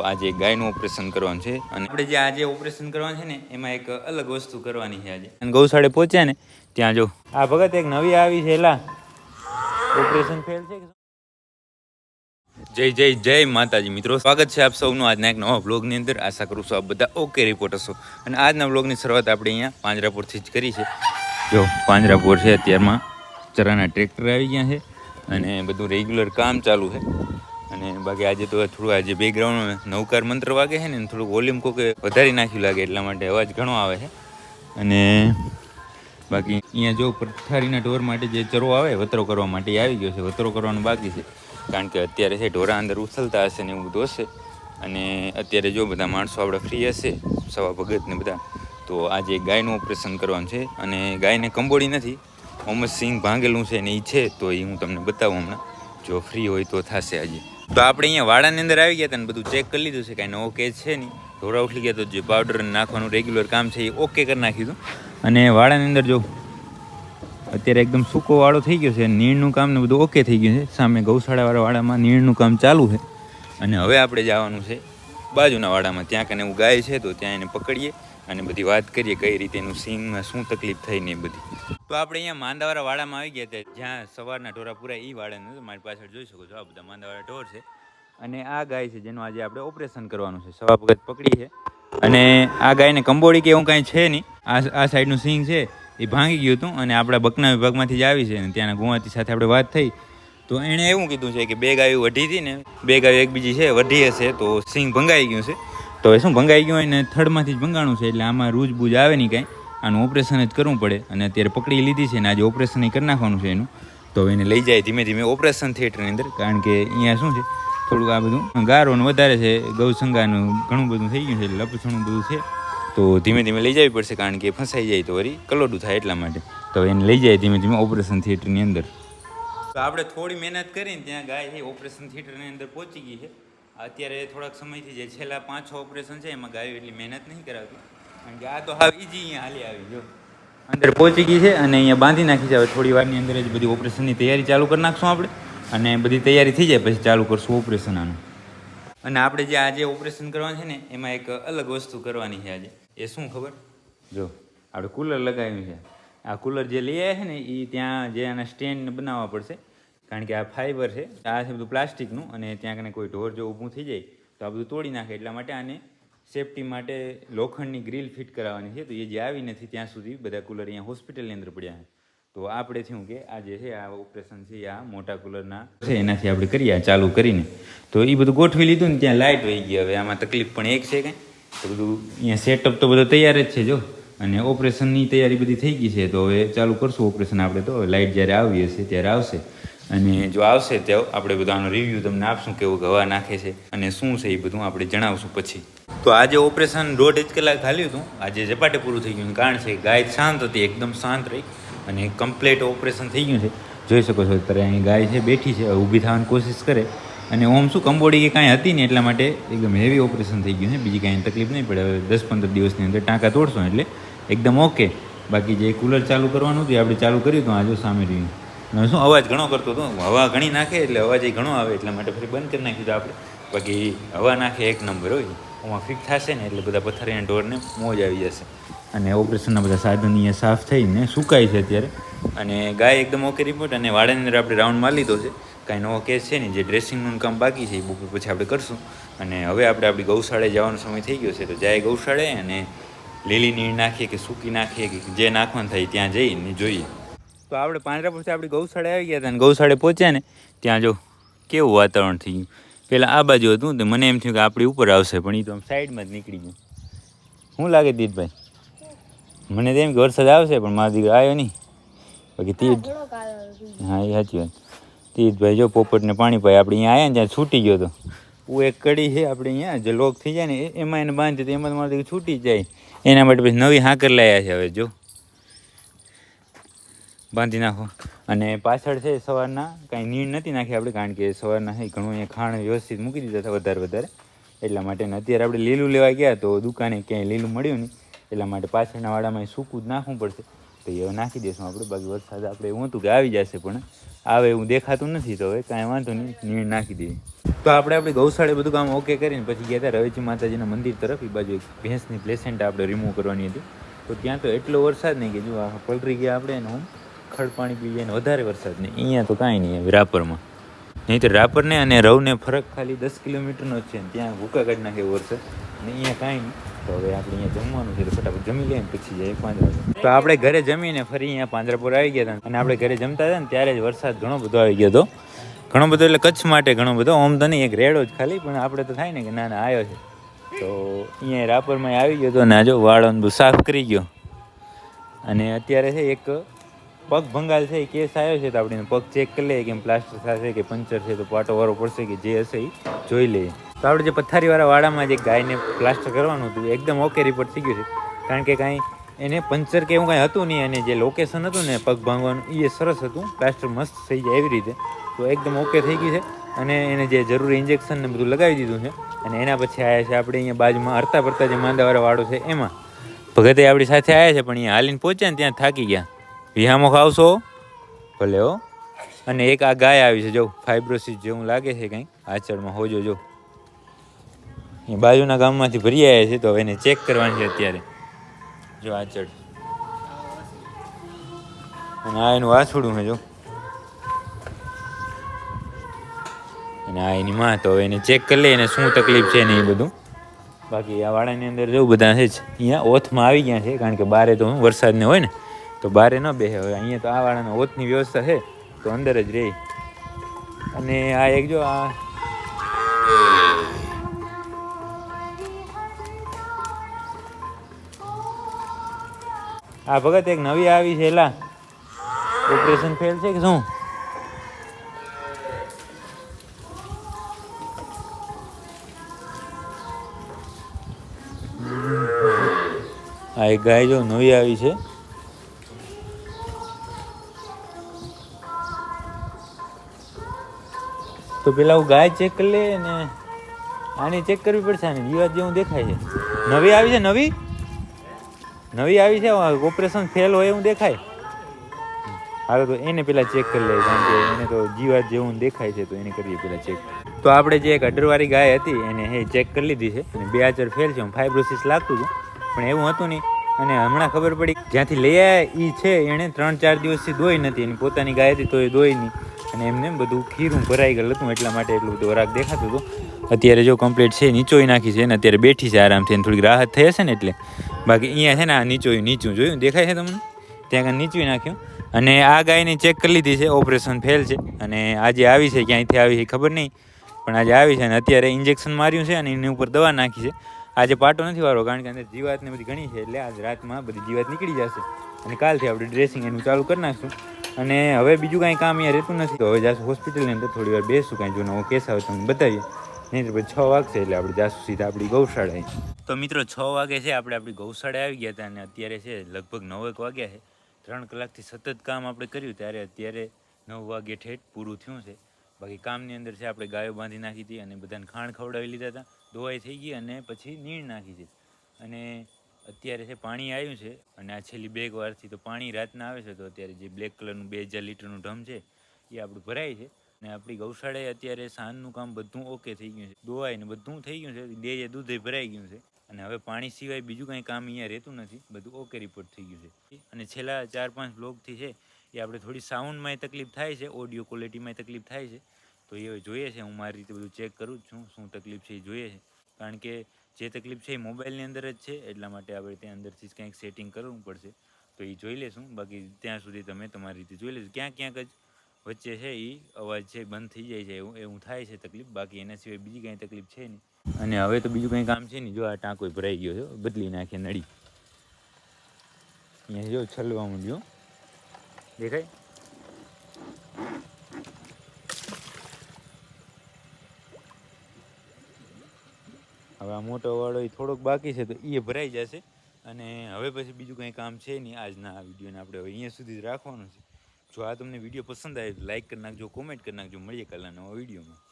આજે ગાયનું ઓપરેશન કરવાનું છે અને આપણે જે આજે ઓપરેશન કરવાનું છે ને એમાં એક અલગ વસ્તુ કરવાની છે આજે. અને ગૌશાળે પહોંચ્યા ને ત્યાં જો. આ ભગત એક નવી આવી છે એલા. ઓપરેશન ફેલ છે જય જય જય માતાજી મિત્રો. સ્વાગત છે આપ સૌનું આજના એક નવા બ્લોગની અંદર. આશા કરું છું આપ બધા ઓકે રિપોર્ટ હશો. અને આજના બ્લોગની શરૂઆત આપણે અહીંયા પાંજરાપુરથી જ કરી છે. જો પાંજરાપુર છે અત્યારમાં ચરાના ટ્રેક્ટર આવી ગયા છે અને બધું રેગ્યુલર કામ ચાલુ છે. અને બાકી આજે તો થોડું આજે બેકગ્રાઉન્ડ નવકાર મંત્ર વાગે છે ને થોડુંક વોલ્યુમ કોકે વધારી નાખ્યું લાગે એટલા માટે અવાજ ઘણો આવે છે. અને બાકી અહીંયા જો પથારીના ઢોર માટે જે ચરો આવે, વતરો કરવા માટે આવી ગયો છે. વતરો કરવાનું બાકી છે. કારણ કે અત્યારે છે ઢોરા અંદર ઉછલતા હશે ને એવું બધું હશે. અને અત્યારે જો બધા માણસો આપણે ફ્રી હશે, સવા ભગત ને બધા, તો આજે ગાયનું ઓપરેશન કરવાનું છે. અને ગાયને કંબોડી નથી. મોહમ્મદ સિંહ ભાંગેલું છે ને એ છે, તો એ હું તમને બતાવું હમણાં. જો ફ્રી હોય તો થશે આજે. તો આપણે અહીંયા વાડાની અંદર આવી ગયા હતા ને બધું ચેક કરી લીધું છે, કાંઈ ઓકે છે નહીં. ઢોરા ઉઠી ગયા તો જે પાવડર નાખવાનું રેગ્યુલર કામ છે એ ઓકે કરી નાખીશું અને વાડાની અંદર જો, અત્યારે એકદમ સૂકો વાળો થઈ ગયો છે નીણનું કામ ને બધું ઓકે થઈ ગયું છે. સામે ગૌશાળાવાળા વાડામાં નીણનું કામ ચાલુ છે. અને હવે આપણે જવાનું છે બાજુના વાડામાં. ત્યાં કને એવું ગાય છે તો ત્યાં એને પકડીએ. અને બધી વાત કરીએ કઈ રીતે એનું સિંગમાં શું તકલીફ થઈ ને એ બધી. તો આપણે અહીંયા માંદાવાળા વાડામાં આવી ગયા હતા જ્યાં સવારના ઢોરા પૂરા એ વાડાને મારી પાછળ જોઈ શકો છો, આ બધા માંદાવાળા ઢોર છે. અને આ ગાય છે જેનું આજે આપણે ઓપરેશન કરવાનું છે. સવા વખત પકડી છે. અને આ ગાયને કંબોડી કે એવું કાંઈ છે નહીં. આ આ સાઈડનું સિંગ છે, એ ભાંગી ગયું હતું અને આપણા બકના વિભાગમાંથી જ આવી છે અને ત્યાંના ગુવાહાટી સાથે આપણે વાત થઈ. તો એણે એવું કીધું છે કે બે ગાયો વઢી હતી ને, બે ગાયો એકબીજી છે, વઢી હશે તો સિંગ ભંગાઈ ગયું છે. તો એ શું, ભંગાઈ ગયું હોય ને થર્ડમાંથી જ ભંગાણું છે, એટલે આમાં રૂજ બૂજ આવે નહીં કાંઈ. આનું ઓપરેશન જ કરવું પડે. અને અત્યારે પકડી લીધી છે ને, આજે ઓપરેશન કરી નાખવાનું છે એનું. તો એને લઈ જાય ધીમે ધીમે ઓપરેશન થિયેટરની અંદર, કારણ કે અહીંયા શું છે, થોડુંક આ બધું ગારો ને વધારે છે, ગૌસંગાનું ઘણું બધું થઈ ગયું છે લપસણું બધું છે. તો ધીમે ધીમે લઈ જવી પડશે, કારણ કે ફસાઈ જાય તો વળી કલોડું થાય એટલા માટે. તો એને લઈ જાય ધીમે ધીમે ઓપરેશન થિયેટરની અંદર. તો આપણે થોડી મહેનત કરીને ત્યાં ગાય છે ઓપરેશન થિયેટરની અંદર પહોંચી ગઈ છે. અત્યારે થોડાક સમયથી જે છેલ્લા પાંચ, છ ઓપરેશન છે, એમાં ગાયો એટલી મહેનત નહીં કરાવતી. કારણ કે આ તો હાવ ઈજી અહીંયા હાલી આવી, જો. અંદર પહોંચી ગઈ છે અને અહીંયા બાંધી નાખી છે. થોડી વારની અંદર જ બધી ઓપરેશનની તૈયારી ચાલુ કરી નાખશું આપણે અને બધી તૈયારી થઈ જાય પછી ચાલુ કરશું ઓપરેશન આનું. અને આપણે જે આજે ઓપરેશન કરવાનું છે ને, એમાં એક અલગ વસ્તુ કરવાની છે આજે. એ શું ખબર? જો, આપણે કુલર લગાવ્યું છે. આ કુલર જે લઈ આવ્યા છે ને એ ત્યાં જે આના સ્ટેન્ડ બનાવવા પડશે કારણ કે આ ફાઈબર છે, આ છે બધું પ્લાસ્ટિકનું અને ત્યાં કને કોઈ ઢોર જો ઊભું થઈ જાય, તો આ બધું તોડી નાખે. એટલા માટે આને સેફટી માટે લોખંડની ગ્રીલ ફિટ કરાવવાની છે. તો એ જે આવી નથી, ત્યાં સુધી બધા કુલર અહીંયા હોસ્પિટલની અંદર પડ્યા છે. તો આપણે થયું કે આ જે છે, આ ઓપરેશન છે આ મોટા કુલરના છે, એનાથી આપણે કરીએ ચાલુ કરીને. તો એ બધું ગોઠવી લીધું ને ત્યાં લાઇટ વહી ગઈ. હવે આમાં તકલીફ પણ એક છે કંઈ. તો બધું અહીંયા સેટઅપ તો બધો તૈયાર જ છે, જો. અને ઓપરેશનની તૈયારી બધી થઈ ગઈ છે. તો હવે ચાલુ કરશું ઓપરેશન આપણે તો. લાઇટ જ્યારે આવી હશે, ત્યારે આવશે. અને જો આવશે તો આપણે બધાનો રિવ્યૂ તમને આપશું કેવું ગવા નાખે છે અને શું છે એ બધું આપણે જણાવશું પછી. તો આજે ઓપરેશન દોઢ જ કલાક હાલ્યું હતું. આજે ઝપાટે પૂરું થઈ ગયું કારણ છે ગાય શાંત હતી એકદમ શાંત રહી અને કમ્પ્લેટ ઓપરેશન થઈ ગયું છે. જોઈ શકો છો અત્યારે અહીં ગાય છે બેઠી છે ઊભી થવાની કોશિશ કરે. અને ઓમ શું કંબોડી કે કાંઈ હતી ને એટલા માટે એકદમ હેવી ઓપરેશન થઈ ગયું છે. બીજી કાંઈ તકલીફ નહીં પડે. હવે દસ પંદર દિવસની અંદર ટાંકા તોડશો એટલે એકદમ ઓકે બાકી જે કુલર ચાલુ કરવાનું હતું એ આપણે ચાલુ કર્યું હતું. આજે સામે રહ્યું. શું અવાજ ઘણો કરતો હતો? હવા ઘણી નાખે એટલે અવાજ એ ઘણો આવે એટલા માટે ફરી બંધ કરી નાખ્યું આપણે. બાકી હવા નાખે એક નંબર હોય. એમાં ફિટ થશે ને એટલે બધા પથ્થરિયા ઢોરને મોજ આવી જશે. અને ઓપરેશનના બધા સાધન અહીંયા સાફ થઈને સુકાય છે અત્યારે. અને ગાય એકદમ ઓકે રિપોર્ટ અને વાડાની અંદર આપણે રાઉન્ડ મારી લીધો છે. કાંઈ નવો કેસ છે ને, જે ડ્રેસિંગનું કામ બાકી છે, એ બપોર પછી આપણે કરશું. અને હવે આપણે આપણી ગૌશાળાએ જવાનો સમય થઈ ગયો છે, તો જાય ગૌશાળાએ અને લીલી નીર નાખીએ કે સૂકી નાખીએ કે જે નાખવાનું થાય ત્યાં જઈને જોઈએ. તો આપણે પાંજરા પછી આપણી ગૌશાળે આવી ગયા હતા અને ગૌશાળે પહોંચ્યા ને ત્યાં જો કેવું વાતાવરણ થઈ ગયું પહેલાં આ બાજુ હતું તો મને એમ થયું કે આપણી ઉપર આવશે પણ એ તો આમ સાઈડમાં જ નીકળી ગયું. શું લાગે દીપભાઈ? મને તો એમ કે વરસાદ આવશે પણ મારો દીકરો આવ્યો નહીં. બાકી તીર્થ હા એ સાચી વાત. તીજભાઈ જો પોપટને પાણી પાય આપણે અહીંયા આવ્યા ને ત્યાં છૂટી ગયો તો. હું એક કડી છે આપણે અહીંયા જે લોક થઈ જાય ને એમાં એને બાંધી તો એમાં તો મારો છૂટી જ જાય. એના માટે પછી નવી હાકર લાવ્યા છે હવે જો. બાંધી નાખો. અને પાછળ છે સવારના, કાંઈ નીણ નથી નાખી આપણે, કારણ કે સવારના છે, ઘણું અહીંયા ખાણ વ્યવસ્થિત મૂકી દીધા હતા વધારે વધારે. એટલા માટે અત્યારે આપણે લીલું લેવા ગયા, તો દુકાને ક્યાંય લીલું મળ્યું નહીં. એટલા માટે પાછળના વાડામાં સૂકું જ નાખવું પડશે. તો એ નાખી દઈશું આપણે, બાકી વરસાદ આપણે એવું હતું કે આવી જશે, પણ આવે એવું દેખાતું નથી તો હવે કાંઈ વાંધો નહીં, નીણ નાખી દઈએ. તો આપણે આપણે ગૌશાળે બધું કામ ઓકે કરીને પછી ગયા હતા, રવેચી માતાજીના મંદિર તરફ, એ બાજુ એક ભેંસની પ્લેસેન્ટ આપણે રિમૂવ કરવાની હતી. તો ત્યાં તો એટલો વરસાદ નહીં કે જો પલરી ગયા આપણે એનું ખડ પાણી પી જાય ને વધારે વરસાદ નહીં. અહીંયા તો કાંઈ નહીં આવે રાપરમાં. નહીં તો રાપરને અને રવને ફરક ખાલી દસ કિલોમીટરનો જ છે ને ત્યાં ભૂકા કાઢી નાખે વરસાદ. અને અહીંયા કાંઈ નહીં. તો હવે આપણે અહીંયા જમવાનું છે ફટાફટ જમી લઈએ પછી જાય પાંજરાપુર તો આપણે ઘરે જમીને ફરી અહીંયા પાંજરાપુર આવી ગયા હતા. અને આપણે ઘરે જમતા હતા ને ત્યારે જ વરસાદ ઘણો બધો આવી ગયો હતો. ઘણો બધો એટલે કચ્છ માટે ઘણો બધો. ઓમ તો નહીં, એક રેડો જ ખાલી, પણ આપણે તો થાય ને કે ના ના આવ્યો છે. તો અહીંયા રાપરમાં આવી ગયો તો ના જો વાળ બધું સાફ કરી ગયો. અને અત્યારે છે એક પગ ભંગાલ છે એ કેસ આવ્યો છે તો આપણે પગ ચેક કરી લઈએ કે પ્લાસ્ટર થશે કે પંચર છે તો પાટો વારો પડશે કે જે હશે એ જોઈ લઈએ. તો આપણે જે પથારીવાળા વાડામાં જે ગાયને પ્લાસ્ટર કરવાનું હતું એકદમ ઓકે રિપોર્ટ થઈ ગયું છે. કારણ કે કાંઈ એને પંચર કે એવું કાંઈ હતું નહીં અને જે લોકેશન હતું ને પગ ભાંગવાનું એ સરસ હતું. પ્લાસ્ટર મસ્ત થઈ જાય એવી રીતે. તો એકદમ ઓકે થઈ ગયું છે. અને એને જે જરૂરી ઇન્જેક્શન ને બધું લગાવી દીધું છે. અને એના પછી આવ્યા છે આપણે અહીંયા બાજુમાં હરતા પડતા જે માંદાવાળા વાળો છે એમાં. ભગતે આપણી સાથે આવ્યા છે, પણ અહીંયા હાલીને પહોંચ્યા ને ત્યાં થાકી ગયા. વિહામો ખાવશો? ભલે હો. અને એક આ ગાય આવી છે જો ફાઇબ્રોસિસ જેવું લાગે છે કંઈક આચળમાં હોજો જો. એ બાજુના ગામમાંથી ભરી આવ્યા છે તો હવે એને ચેક કરવાની છે અત્યારે. જો આચળ. અને આ એનું વાછોડું છે જો. અને આ એની માં તો હવે એને ચેક કરી લઈએ એને શું તકલીફ છે ને એ બધું. બાકી આ વાડાની અંદર જવું બધા છે જ અહીંયા ઓથમાં આવી ગયા છે કારણ કે બારે તો હું વરસાદ હોય ને. તો બારે ન બેસે હવે અહીંયા તો આ વાળાના ઓતની વ્યવસ્થા છે, તો અંદર જ રહે અને આ એક જો આ આ ભગત એક નવી આવી છે, એલા. ઓપરેશન ફેલ છે કે શું? આ એક ગાય જો નવી આવી છે. તો પેલા હું ગાય ચેક કરી લે ને આની ચેક કરવી પડશે આની. જીવાત જેવું દેખાય છે. નવી આવી છે, નવી? નવી આવી છે ઓપરેશન ફેલ હોય એવું દેખાય? હાલો તો એને પેલા ચેક કરી લે કારણ કે એને તો જીવાત જેવું દેખાય છે, તો એને કરીએ પેલા ચેક તો આપણે જે એક અઢરવાળી ગાય હતી, એને એ ચેક કરી લીધી છે. અને બે આચર ફેલ છે, હું ફાઇબ્રોસિસ લાગતું હતું પણ એવું હતું નહીં. અને હમણાં ખબર પડી જ્યાંથી લઈ આવ્યા એ છે, એણે ત્રણ ચાર દિવસથી દોઈ નથી, એની પોતાની ગાય હતી તો એ દોઈ નહીં. અને એમને એમ બધું ખીરું ભરાઈ ગયેલું હતું, એટલા માટે એટલું બધું વરાક દેખાતું હતું. અત્યારે જો કમ્પ્લીટ છે, નીચોઈ નાખી છે અને અત્યારે બેઠી છે આરામથી અને થોડીક રાહત થઈ હશે ને એટલે. બાકી અહીંયા છે ને આ નીચોયું, નીચું જોયું? દેખાય છે તમને? ત્યાં કાંઈ નીચવી નાખ્યું. અને આ ગાયને ચેક કરી લીધી છે ઓપરેશન ફેલ છે. અને આજે આવી છે, ક્યાંયથી આવી છે ખબર નહીં. પણ આજે આવી છે અને અત્યારે ઇન્જેક્શન માર્યું છે અને એની ઉપર દવા નાખી છે. આજે પાટો નથી વારો, કારણ કે અંદર જીવાત ને બધી ઘણી છે એટલે આજ રાતમાં બધી જીવાત નીકળી જશે. અને કાલથી આપણે ડ્રેસિંગ એનું ચાલુ કરી નાખશું. અને હવે બીજું કાંઈ કામ અહીંયા રહેતું નથી. તો હવે જાશું હોસ્પિટલની અંદર થોડી વાર બેસું, કાંઈ જો નવો કેસ આવે તમને બતાવીએ. નહીં તો પછી છ વાગશે એટલે આપણે જાશું સીધા આપણી ગૌશાળાએ તો મિત્રો, છ વાગે છે, આપણે આપણી ગૌશાળાએ આવી ગયા હતા અને અત્યારે છે, લગભગ નવ એક વાગ્યા છે. ત્રણ કલાકથી સતત કામ આપણે કર્યું, ત્યારે અત્યારે નવ વાગે ઠેઠ પૂરું થયું છે. બાકી કામની અંદર છે, આપણે ગાયો બાંધી નાખી હતી અને બધાને ખાણ ખવડાવી લીધા હતા. ધોવાઈ થઈ ગઈ અને પછી નીણ નાખી છે. અને અત્યારે છે પાણી આવ્યું છે અને આ છેલ્લી બે વારથી તો પાણી રાતના આવે છે તો અત્યારે જે બ્લેક કલરનું બે હજાર લીટરનું ઢમ છે એ આપણું ભરાય છે. અને આપણી ગૌશાળાએ અત્યારે સાંજનું કામ બધું ઓકે થઈ ગયું છે. દોવાય ને બધું થઈ ગયું છે. બે દૂધે ભરાઈ ગયું છે. અને હવે પાણી સિવાય બીજું કંઈ કામ અહીંયા રહેતું નથી. બધું ઓકે રિપોર્ટ થઈ ગયું છે. અને છેલ્લા ચાર પાંચ બ્લોગથી છે એ આપણે થોડી સાઉન્ડમાંય તકલીફ થાય છે ઓડિયો ક્વોલિટીમાંય તકલીફ થાય છે. તો એ જોઈએ છે, હું મારી રીતે બધું ચેક કરું જ છું, શું તકલીફ છે એ જોઈએ છે. કારણ કે જે તકલીફ છે એ મોબાઈલની અંદર જ છે, એટલા માટે આપણે ત્યાં અંદરથી જ કંઈક સેટિંગ કરવું પડશે. તો એ જોઈ લેશું, બાકી ત્યાં સુધી તમે તમારી રીતે જોઈ લેજો. ક્યાંક ક્યાંક જ વચ્ચે છે એ અવાજ છે, બંધ થઈ જાય છે, એવું એવું થાય છે તકલીફ, બાકી એના સિવાય બીજી કાંઈ તકલીફ છે નહીં. અને હવે તો બીજું કંઈ કામ છે નહીં, જો આ ટાંકો ભરાઈ ગયો છે બદલી નાખે નળી. અહીંયા જો છલવા માંડ્યો. દેખાય? હવે આ મોટો વાળો એ થોડોક બાકી છે તો એ ભરાઈ જશે. અને હવે પછી બીજું કંઈ કામ છે નહીં, આજના વિડીયોને આપણે હવે અહીંયા સુધી જ રાખવાનું છે. જો આ તમને વીડિયો પસંદ આવે તો લાઈક કરી નાખજો કોમેન્ટ કરી નાખજો, મળીએ કાલના નવા વિડીયોમાં.